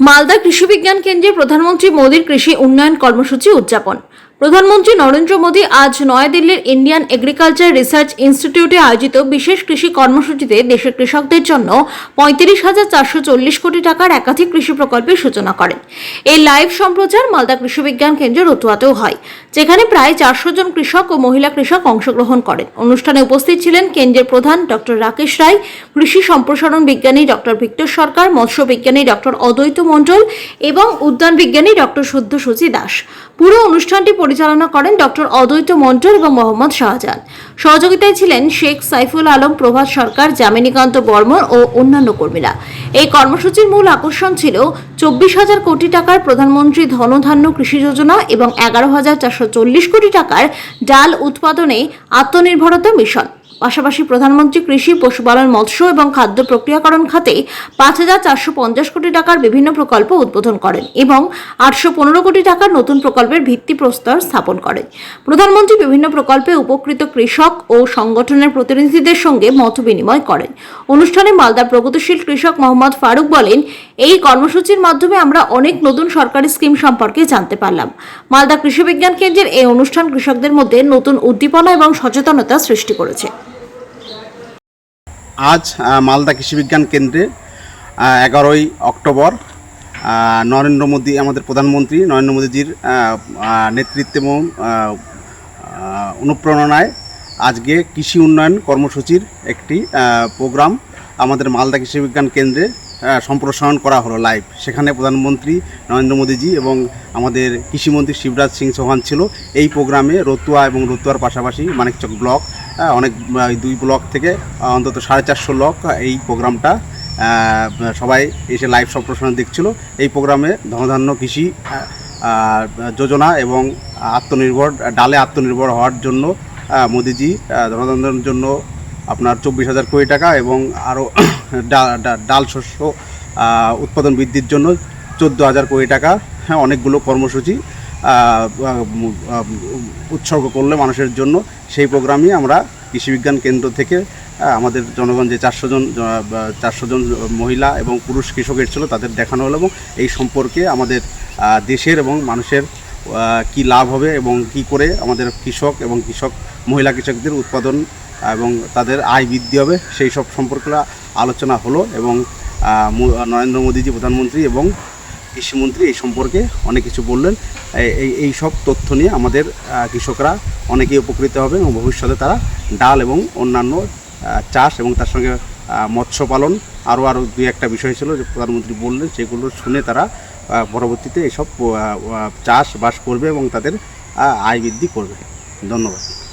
মালদা কৃষি বিজ্ঞান কেন্দ্রে প্রধানমন্ত্রী মোদীর কৃষি উন্নয়ন কর্মসূচি উদযাপন। প্রধানমন্ত্রী নরেন্দ্র মোদী আজ নয়াদিল্লির ইন্ডিয়ান এগ্রিকালচার রিসার্চ ইনস্টিটিউটে আয়োজিত বিশেষ কৃষি কর্মসূচিতে দেশের কৃষকদের জন্য পঁয়ত্রিশ হাজার চারশো চল্লিশ কোটি টাকার একাধিক কৃষি প্রকল্পের সূচনা করেন। এই লাইভ সম্প্রচার মালদা কৃষি বিজ্ঞান কেন্দ্রের রতুয়াতেও হয়, যেখানে প্রায় চারশো জন কৃষক ও মহিলা কৃষক অংশগ্রহণ করেন। অনুষ্ঠানে উপস্থিত ছিলেন কেন্দ্রের প্রধান ডক্টর রাকেশ রায়, কৃষি সম্প্রসারণ বিজ্ঞানী ডক্টর ভিক্টর সরকার, মৎস্য বিজ্ঞানী ডক্টর অদ্বৈত মণ্ডল এবং উদ্যান বিজ্ঞানী ডক্টর শুদ্ধ সূচি দাস। পুরো অনুষ্ঠানটি পরিচালনা করেন ডক্টর অদ্বৈত মণ্ডল এবং মোহাম্মদ শাহজাহান। সহযোগিতায় ছিলেন শেখ সাইফুল আলম, প্রভাত সরকার, যামিনীকান্ত বর্মন ও অন্যান্য কর্মীরা। এই কর্মসূচির মূল আকর্ষণ ছিল চব্বিশ হাজার কোটি টাকার প্রধানমন্ত্রী ধনধান্য কৃষি যোজনা এবং এগারো হাজার চারশো চল্লিশ কোটি টাকার ডাল উৎপাদনে আত্মনির্ভরতা মিশন। পাশাপাশি প্রধানমন্ত্রী কৃষি, পশুপালন, মৎস্য এবং খাদ্য প্রক্রিয়াকরণ খাতে পাঁচ হাজার চারশো পঞ্চাশ কোটি টাকার বিভিন্ন প্রকল্প উদ্বোধন করেন এবং আটশো পনেরো কোটি টাকার নতুন প্রকল্পের ভিত্তিপ্রস্তর স্থাপন করেন। প্রধানমন্ত্রী বিভিন্ন প্রকল্পে উপকৃত কৃষক ও সংগঠনের প্রতিনিধিদের সঙ্গে মত বিনিময় করেন। অনুষ্ঠানে মালদার প্রগতিশীল কৃষক মোহাম্মদ ফারুক বলেন, এই কর্মসূচির মাধ্যমে আমরা অনেক নতুন সরকারি স্কিম সম্পর্কে জানতে পারলাম। মালদা কৃষি বিজ্ঞান কেন্দ্রের এই অনুষ্ঠান কৃষকদের মধ্যে নতুন উদ্দীপনা এবং সচেতনতা সৃষ্টি করেছে। আজ মালদা কৃষি বিজ্ঞান কেন্দ্রে এগারোই অক্টোবর নরেন্দ্র মোদী, আমাদের প্রধানমন্ত্রী, নরেন্দ্র মোদীজির নেতৃত্বে এবং অনুপ্রেরণায় আজকে কৃষি উন্নয়ন কর্মসূচির একটি প্রোগ্রাম আমাদের মালদা কৃষি বিজ্ঞান কেন্দ্রে সম্প্রসারণ করা হলো লাইভ। সেখানে প্রধানমন্ত্রী নরেন্দ্র মোদীজি এবং আমাদের কৃষিমন্ত্রী শিবরাজ সিং চৌহান ছিল। এই প্রোগ্রামে রতুয়া এবং রতুয়ার পাশাপাশি মানিকচক ব্লক অনেক দুই ব্লক থেকে অন্তত সাড়ে চারশো লোক এই প্রোগ্রামটা সবাই এসে লাইভ সম্প্রসারণ দেখছিল। এই প্রোগ্রামে ধনধান্য কৃষি যোজনা এবং আত্মনির্ভর, ডালে আত্মনির্ভর হওয়ার জন্য মোদিজি ধনধান্যর জন্য আপনার চব্বিশ হাজার কোটি টাকা এবং আরও ডাল শস্য উৎপাদন বৃদ্ধির জন্য চোদ্দ হাজার কোটি টাকা হ্যাঁ অনেকগুলো কর্মসূচি উৎসর্গ করলে মানুষের জন্য সেই প্রোগ্রামই আমরা কৃষি বিজ্ঞান কেন্দ্র থেকে আমাদের জনগণ যে চারশো জন চারশো জন মহিলা এবং পুরুষ কৃষকের ছিল তাদের দেখানো হলো এবং এই সম্পর্কে আমাদের দেশের এবং মানুষের কি লাভ হবে এবং কি করে আমাদের কৃষক এবং কৃষক মহিলা কৃষকদের উৎপাদন এবং তাদের আয় বৃদ্ধি হবে, সেই সব সম্পর্কে আলোচনা হলো এবং নরেন্দ্র মোদীজি প্রধানমন্ত্রী এবং কৃষিমন্ত্রী এই সম্পর্কে অনেক কিছু বললেন। এই- এই সব তথ্য নিয়ে আমাদের কৃষকরা অনেকেই উপকৃত হবে এবং ভবিষ্যতে তারা ডাল এবং অন্যান্য চাষ এবং তার সঙ্গে মৎস্য পালন আরও আরও দুই একটা বিষয় ছিল যে প্রধানমন্ত্রী বললেন সেগুলো শুনে তারা পরবর্তীতে এসব আহ, আহ, চাষ বাস করবে এবং তাদের আয় বৃদ্ধি করবে। ধন্যবাদ।